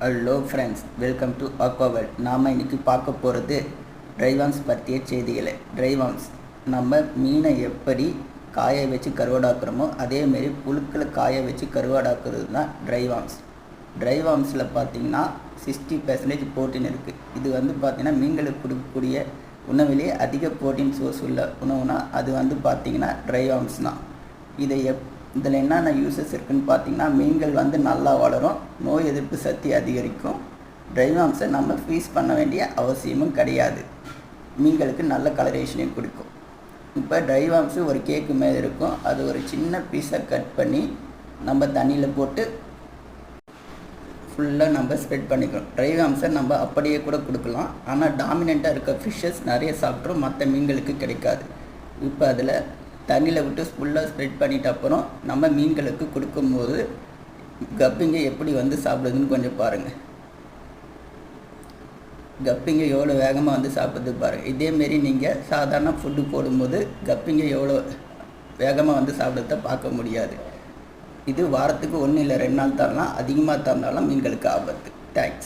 Hello friends welcome to அக்வாவல் நாம் இன்றைக்கி பார்க்க போகிறது ட்ரைவாங்ஸ் பற்றிய செய்திகளை. ட்ரைவாம்ஸ் நம்ம மீனை எப்படி காய வச்சு கருவாடாக்குறோமோ அதேமாரி புழுக்களை காய வச்சு கருவாடாக்குறது தான் ட்ரைவாம்ஸ் ட்ரைவாம்ஸில் பார்த்தீங்கன்னா சிக்ஸ்டி பர்சன்டேஜ் புரோட்டீன் இருக்குது இது வந்து பார்த்திங்கன்னா மீன்களுக்கு கொடுக்கக்கூடிய உணவிலே அதிக புரோட்டீன் சோர்ஸ் உள்ள உணவுனா அது வந்து பார்த்திங்கன்னா ட்ரைவாம்ஸ் தான். இதை எப் இதில் என்னென்ன யூசஸ் இருக்குதுன்னு பார்த்தீங்கன்னா மீன்கள் வந்து நல்லா வளரும் நோய் எதிர்ப்பு சக்தி அதிகரிக்கும் ட்ரைவாம்ஸை நம்ம ஃப்ரீஸ் பண்ண வேண்டிய அவசியமும் கிடையாது. மீன்களுக்கு நல்ல கலரேஷனையும் கொடுக்கும். இப்போ ட்ரைவாம்ஸு ஒரு கேக்கு மேலே இருக்கும். அது ஒரு சின்ன பீஸை கட் பண்ணி நம்ம தண்ணியில் போட்டு ஃபுல்லாக நம்ம ஸ்ப்ரெட் பண்ணிக்கிறோம். ட்ரைவாம்ஸை நம்ம அப்படியே கூட கொடுக்கலாம். ஆனால் டாமினண்ட்டாக இருக்க ஃபிஷ்ஷஸ் நிறைய சாப்பிட்றோம் மற்ற மீன்களுக்கு கிடைக்காது. இப்போ அதில் தண்ணியில் விட்டு ஃபுல்லாக ஸ்ப்ரெட் பண்ணிட்ட அப்புறம் நம்ம மீன்களுக்கு கொடுக்கும்போது கப்பிங்க எப்படி வந்து சாப்பிடுதுன்னு கொஞ்சம் பாருங்கள் கப்பிங்க எவ்வளோ வேகமாக வந்து சாப்பிடுது பாருங்கள் இதேமாரி நீங்கள் சாதாரண ஃபுட்டு போடும்போது கப்பிங்க எவ்வளோ வேகமாக வந்து சாப்பிடுறத பார்க்க முடியாது. இது வாரத்துக்கு ஒன்றும் இல்லை ரெண்டு நாள் தரலாம். அதிகமாக தந்தாலும் மீன்களுக்கு ஆபத்து. தேங்க்ஸ்